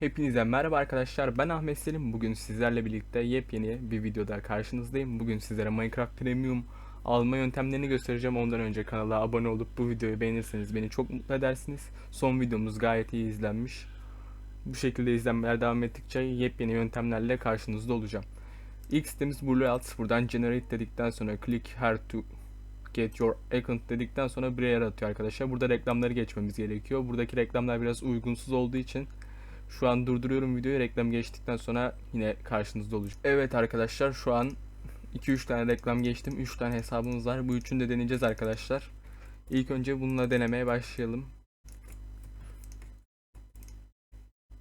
Hepinize merhaba arkadaşlar ben Ahmet Selim. Bugün sizlerle birlikte yepyeni bir videoda karşınızdayım. Bugün sizlere Minecraft Premium alma yöntemlerini göstereceğim. Ondan önce kanala abone olup bu videoyu beğenirseniz beni çok mutlu edersiniz. Son videomuz gayet iyi izlenmiş. Bu şekilde izlenmeler devam ettikçe yepyeni yöntemlerle karşınızda olacağım. İlk sitemiz Bluealt buradan generate dedikten sonra click here to get your account dedikten sonra bir yer atıyor arkadaşlar. Burada reklamları geçmemiz gerekiyor. Buradaki reklamlar biraz uygunsuz olduğu için şu an durduruyorum videoyu. Reklam geçtikten sonra yine karşınızda olacak. Evet arkadaşlar şu an 2-3 tane reklam geçtim. 3 tane hesabımız var. Bu üçünü de deneyeceğiz arkadaşlar. İlk önce bununla denemeye başlayalım.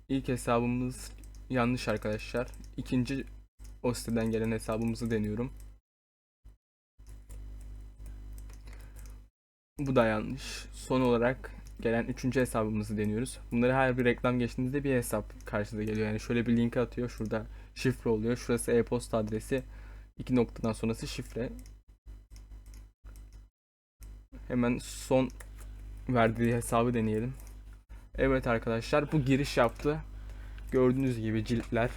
İlk hesabımız yanlış arkadaşlar. İkinci o siteden gelen hesabımızı deniyorum. Bu da yanlış. Son olarak gelen üçüncü hesabımızı deniyoruz. Bunları her bir reklam geçtiğinizde bir hesap karşınıza geliyor. Yani şöyle bir link atıyor. Şurada şifre oluyor. Şurası e-posta adresi. iki noktadan sonrası şifre. Hemen son verdiği hesabı deneyelim. Evet arkadaşlar bu giriş yaptı. Gördüğünüz gibi ciltler.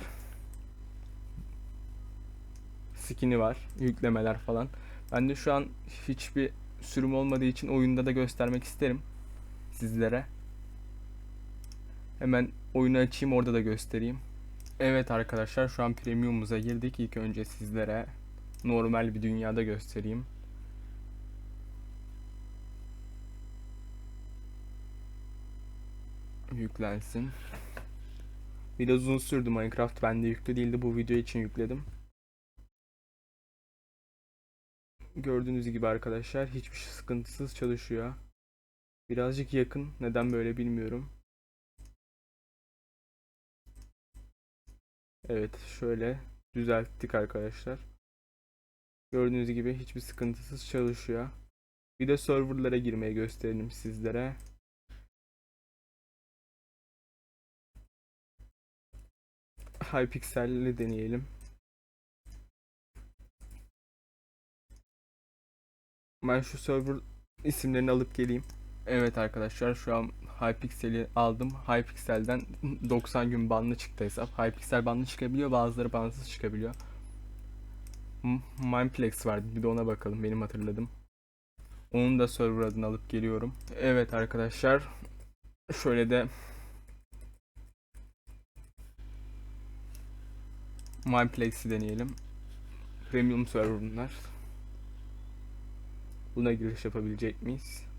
Skin'i var. Yüklemeler falan. Ben de şu an hiçbir sürüm olmadığı için oyunda da göstermek isterim sizlere. Hemen oyunu açayım orada da göstereyim. Evet arkadaşlar şu an premium'umuza girdik. İlk önce sizlere normal bir dünyada göstereyim. Yüklensin. Biraz uzun sürdü Minecraft. Bende yüklü değildi. Bu video için yükledim. Gördüğünüz gibi arkadaşlar hiçbir şey sıkıntısız çalışıyor. Birazcık yakın. Neden böyle bilmiyorum. Evet şöyle düzelttik arkadaşlar. Gördüğünüz gibi hiçbir sıkıntısız çalışıyor. Bir de serverlara girmeyi gösterelim sizlere. Hypixel'le deneyelim. Ben şu server isimlerini alıp geleyim. Evet arkadaşlar şu an Hypixel'i aldım. Hypixel'den 90 gün banlı çıktı hesap. Hypixel banlı çıkabiliyor bazıları bansız çıkabiliyor. M- Mineplex vardı bir de ona bakalım benim hatırladım. Onun da server adını alıp geliyorum. Evet arkadaşlar şöyle de Mineplex'i deneyelim. Premium server bunlar. Buna giriş yapabilecek miyiz?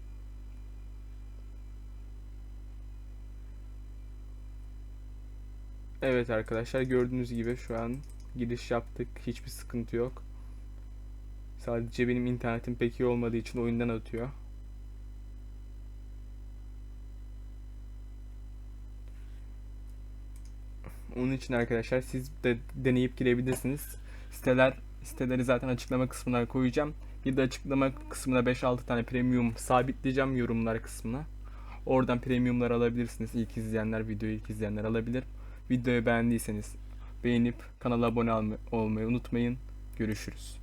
Evet arkadaşlar gördüğünüz gibi şu an giriş yaptık. Hiçbir sıkıntı yok. Sadece benim internetim pek iyi olmadığı için oyundan atıyor. Onun için arkadaşlar siz de deneyip girebilirsiniz. Siteler siteleri zaten açıklama kısmına koyacağım. Bir de açıklama kısmına 5-6 tane premium sabitleyeceğim yorumlar kısmına. Oradan premiumlar alabilirsiniz. İlk izleyenler, videoyu ilk izleyenler alabilir. Videoyu beğendiyseniz beğenip kanala abone olmayı unutmayın. Görüşürüz.